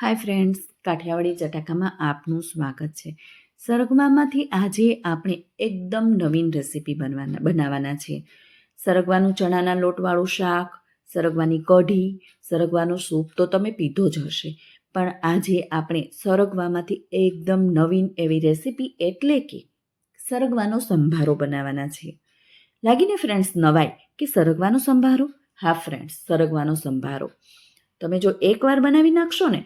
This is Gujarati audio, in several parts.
હાય ફ્રેન્ડ્સ, કાઠિયાવાડી ચટાકામાં આપનું સ્વાગત છે. સરગવામાંથી આજે આપણે એકદમ નવીન રેસીપી બનવાના, બનાવવાના છીએ સરગવાનું ચણાના લોટવાળું શાક, સરગવાની કઢી, સરગવાનો સૂપ તો તમે પીધો જ હશે. પણ આજે આપણે સરગવામાંથી એકદમ નવીન એવી રેસીપી એટલે કે સરગવાનો સંભારો બનાવવાના છીએ. લાગીને ફ્રેન્ડ્સ નવાય કે સરગવાનો સંભારો? હા ફ્રેન્ડ્સ, સરગવાનો સંભારો. તમે જો એકવાર બનાવી નાખશો ને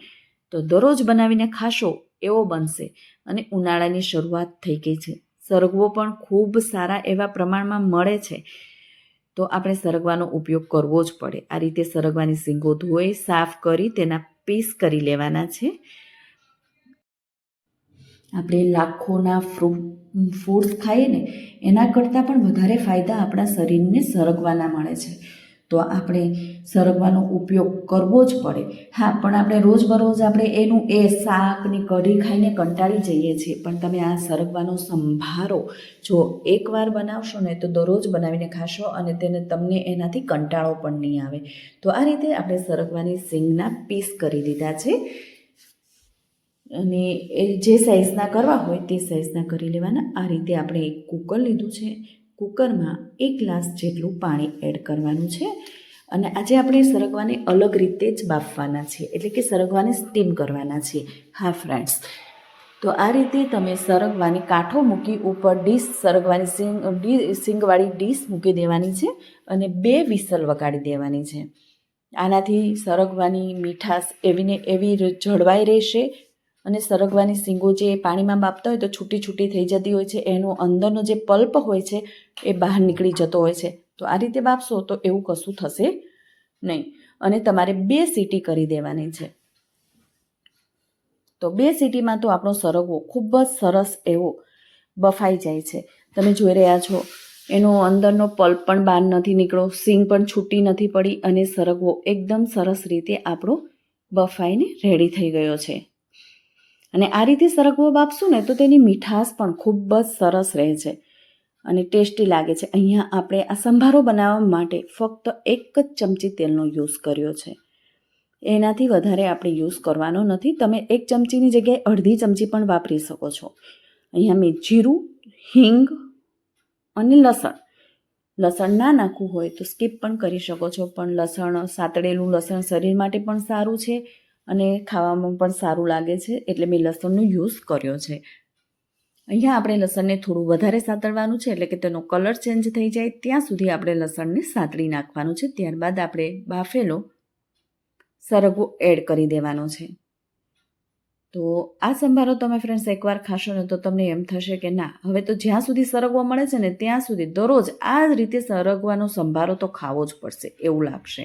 તો દરરોજ બનાવીને ખાશો એવો બનશે. અને ઉનાળાની શરૂઆત થઈ ગઈ છે. સરગવો પણ ખૂબ સારા એવા પ્રમાણમાં મળે છે. તો આપણે સરગવાનો ઉપયોગ કરવો જ પડે. આ રીતે સરગવાની સિંગો ધોઈ, સાફ કરી, તેના પીસ કરી લેવાના છે. આપણે લાખોના ફ્રૂટ ફૂડ્સ ખાઈએ ને, એના કરતાં પણ વધારે ફાયદા આપણા શરીરને સરગવાના મળે છે. તો આપણે સરગવાનો ઉપયોગ કરવો જ પડે. હા, પણ આપણે રોજબરોજ આપણે એનું એ શાકની કઢી ખાઈને કંટાળી જઈએ છીએ. પણ તમે આ સરગવાનો સંભારો જો એકવાર બનાવશો ને તો દરરોજ બનાવીને ખાશો અને તેને તમને એનાથી કંટાળો પણ નહીં આવે. તો આ રીતે આપણે સરગવાની સિંગના પીસ કરી દીધા છે. અને એ જે સાઇઝના કરવા હોય તે સાઇઝના કરી લેવાના. આ રીતે આપણે એક કુકર લીધું છે. કુકરમાં એક ગ્લાસ જેટલું પાણી એડ કરવાનું છે અને આજે આપણે સરગવાને અલગ રીતે જ બાફવાના છીએ. એટલે કે સરગવાને સ્ટીમ કરવાના છીએ. હા ફ્રેન્ડ્સ તો આ રીતે તમે સરગવાની કાંઠો મૂકી ઉપર ડીશ સરગવાની સિંગ સિંગવાળી ડીશ મૂકી દેવાની છે અને બે વિસલ વગાડી દેવાની છે. આનાથી સરગવાની મીઠાશ એવીને એવી જળવાઈ રહેશે અને સરગવાની સિંગો જે પાણીમાં બાપતા હોય તો છૂટી છૂટી થઈ જતી હોય છે. એનો અંદરનો જે પલ્પ હોય છે એ બહાર નીકળી જતો હોય છે. તો આ રીતે બાફશો તો એવું કશું થશે નહીં. અને તમારે બે સીટી કરી દેવાની છે. તો બે સીટીમાં તો આપણો સરગવો ખૂબ જ સરસ એવો બફાઈ જાય છે. તમે જોઈ રહ્યા છો, એનો અંદરનો પલ્પ પણ બહાર નથી નીકળો સિંગ પણ છૂટી નથી પડી અને સરગવો એકદમ સરસ રીતે આપણો બફાઈને રેડી થઈ ગયો છે. અને આ રીતે સરગવો બાફશું ને તો તેની મીઠાશ પણ ખૂબ જ સરસ રહે છે અને ટેસ્ટી લાગે છે. અહીંયા આપણે આ સંભારો બનાવવા માટે ફક્ત એક જ ચમચી તેલનો યુઝ કર્યો છે. એનાથી વધારે આપણે યુઝ કરવાનો નથી. તમે એક ચમચીની જગ્યાએ અડધી ચમચી પણ વાપરી શકો છો. અહીંયા મેં જીરું, હિંગ અને લસણ. લસણ ના નાખવું હોય તો સ્કીપ પણ કરી શકો છો. પણ લસણ, સાતળેલું લસણ શરીર માટે પણ સારું છે. અને ખાવામાં પણ સારું લાગે છે, એટલે મેં લસણનો યુઝ કર્યો છે. અહીંયા આપણે લસણને થોડું વધારે સાતળવાનું છે, એટલે કે તેનો કલર ચેન્જ થઈ જાય ત્યાં સુધી આપણે લસણને સાતળી નાખવાનું છે. ત્યારબાદ આપણે બાફેલો સરગવો એડ કરી દેવાનો છે. તો આ સંભારો તમે ફ્રેન્ડ્સ એકવાર ખાશો ને તો તમને એમ થશે કે ના, હવે તો જ્યાં સુધી સરગવો મળે છે ને ત્યાં સુધી દરરોજ આ જ રીતે સરગવાનો સંભારો તો ખાવો જ પડશે, એવું લાગશે.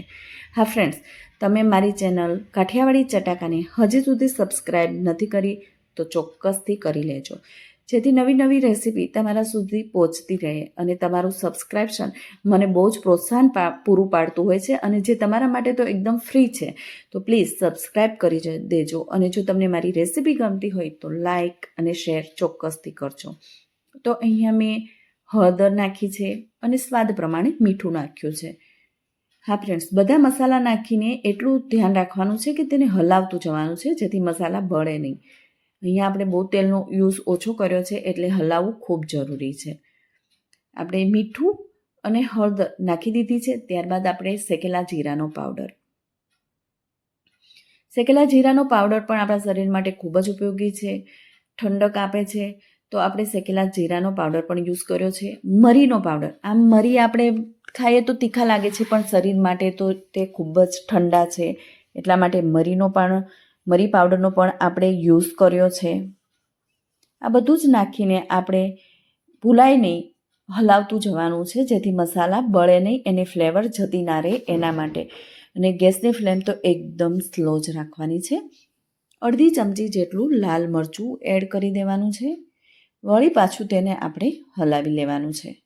હા ફ્રેન્ડ્સ તમે મારી ચેનલ કાઠિયાવાડી ચટાકાને હજી સુધી સબસ્ક્રાઈબ નથી કરી તો ચોક્કસથી કરી લેજો. જેથી નવી નવી રેસીપી તમારા સુધી પહોંચતી રહે અને તમારું સબસ્ક્રાઇપ્શન મને બહુ જ પ્રોત્સાહન પૂરું પાડતું હોય છે અને જે તમારા માટે તો એકદમ ફ્રી છે. તો પ્લીઝ સબસ્ક્રાઇબ કરી દેજો અને જો તમને મારી રેસીપી ગમતી હોય તો લાઇક અને શેર ચોક્કસથી કરજો. તો અહીંયા મેં હળદર નાખી છે અને સ્વાદ પ્રમાણે મીઠું નાખ્યું છે. હા ફ્રેન્ડ્સ બધા મસાલા નાખીને એટલું ધ્યાન રાખવાનું છે કે તેને હલાવતું જવાનું છે જેથી મસાલા બળે નહીં. અહીંયા આપણે બહુ તેલનો યુઝ ઓછો કર્યો છે એટલે હલાવવું ખૂબ જરૂરી છે. આપણે મીઠું અને હળદર નાખી દીધી છે, ત્યારબાદ આપણે શેકેલા જીરાનો પાવડર શેકેલા જીરાનો પાવડર પણ આપણા શરીર માટે ખૂબ જ ઉપયોગી છે, ઠંડક આપે છે, તો આપણે શેકેલા જીરાનો પાવડર પણ યુઝ કર્યો છે. મરીનો પાવડર આમ મરી આપણે ખાઈએ તો તીખા લાગે છે, પણ શરીર માટે તો તે ખૂબ જ ઠંડા છે, એટલા માટે મરીનો પણ મરી પાવડરનો પણ આપણે યુઝ કર્યો છે. આ બધું જ નાખીને આપણે ભૂલાય નહીં, હલાવતું જવાનું છે, જેથી મસાલા બળે નહીં એની ફ્લેવર જતી ના રહે એના માટે. અને ગેસની ફ્લેમ તો એકદમ સ્લો જ રાખવાની છે. અડધી ચમચી જેટલું લાલ મરચું એડ કરી દેવાનું છે. વળી પાછું તેને આપણે હલાવી લેવાનું છે.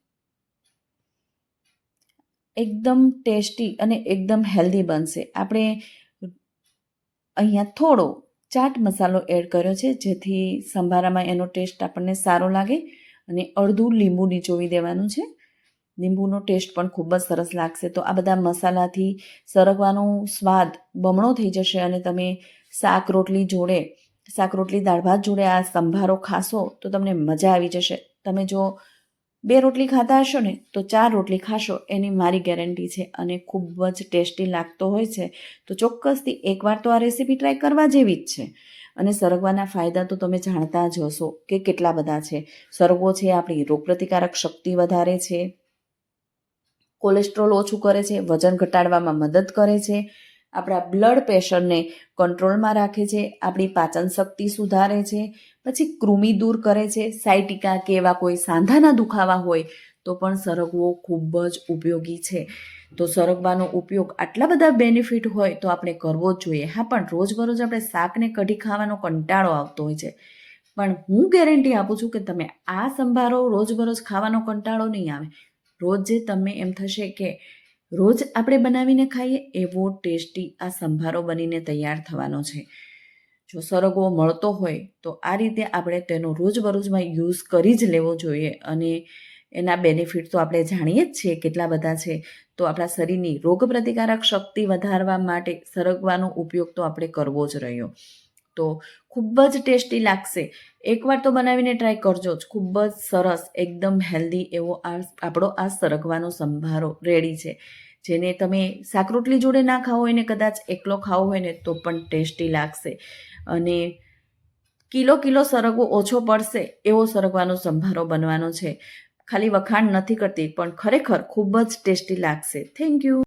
એકદમ ટેસ્ટી અને એકદમ હેલ્ધી બનશે. આપણે અહીંયા થોડો ચાટ મસાલો એડ કર્યો છે, જેથી સંભારામાં એનો ટેસ્ટ આપણને સારો લાગે અને અડધું લીંબુ નીચોવી દેવાનું છે. લીંબુનો ટેસ્ટ પણ ખૂબ જ સરસ લાગશે. તો આ બધા મસાલાથી સરગવાનો સ્વાદ બમણો થઈ જશે અને તમે શાક રોટલી જોડે, શાક રોટલી દાળ ભાત જોડે આ સંભારો ખાશો તો તમને મજા આવી જશે. તમે જો બે રોટલી ખાતા હશો ને, તો ચાર રોટલી ખાશો, એની મારી ગેરંટી છે અને ખૂબ જ ટેસ્ટી લાગતો હોય છે. તો ચોક્કસથી એકવાર તો આ રેસીપી ટ્રાય કરવા જેવી જ છે. અને સરગવાના ફાયદા તો તમે જાણતા જ હશો કે કેટલા બધા છે. સરગવો છે, આપણી રોગપ્રતિકારક શક્તિ વધારે છે. કોલેસ્ટ્રોલ ઓછું કરે છે, વજન ઘટાડવામાં મદદ કરે છે. આપણા બ્લડ પ્રેશરને કંટ્રોલમાં રાખે છે, આપણી પાચન શક્તિ સુધારે છે. પછી કૃમિ દૂર કરે છે, સાયટિકા કે એવા કોઈ સાંધાના દુખાવા હોય, તો પણ સરગવો ખૂબ જ ઉપયોગી છે. તો સરગવાનો ઉપયોગ આટલા બધા બેનિફિટ હોય તો આપણે કરવો જ જોઈએ. હા, પણ રોજબરોજ આપણે શાકને કઢી ખાવાનો કંટાળો આવતો હોય છે. પણ હું ગેરંટી આપું છું કે તમે આ સંભારો રોજબરોજ ખાવાનો કંટાળો નહીં આવે. રોજ જે તમે એમ થશે કે રોજ આપણે બનાવીને ખાઈએ, એવો ટેસ્ટી આ સંભારો બનીને તૈયાર થવાનો છે. જો સરગવો મળતો હોય તો આ રીતે આપણે તેનો રોજબરોજમાં યુઝ કરી જ લેવો જોઈએ અને એના બેનિફિટ તો આપણે જાણીએ જ છીએ કેટલા બધા છે. તો આપણા શરીરની રોગપ્રતિકારક શક્તિ વધારવા માટે સરગવાનો ઉપયોગ તો આપણે કરવો જ રહ્યો. તો ખૂબ જ ટેસ્ટી લાગશે. એકવાર તો બનાવીને ટ્રાય કરજો. જ ખૂબ જ સરસ, એકદમ હેલ્ધી એવો આ આપણો આ સરગવાનો સંભારો રેડી છે. જેને તમે શાક રોટલી જોડે ના ખાવો હોય ને કદાચ એકલો ખાવો હોય ને તો પણ ટેસ્ટી લાગશે. અને કિલો કિલો સરગવો ઓછો પડશે એવો સરગવાનો સંભારો બનવાનો છે. ખાલી વખાણ નથી કરતી પણ ખરેખર ખૂબ જ ટેસ્ટી લાગશે. Thank you.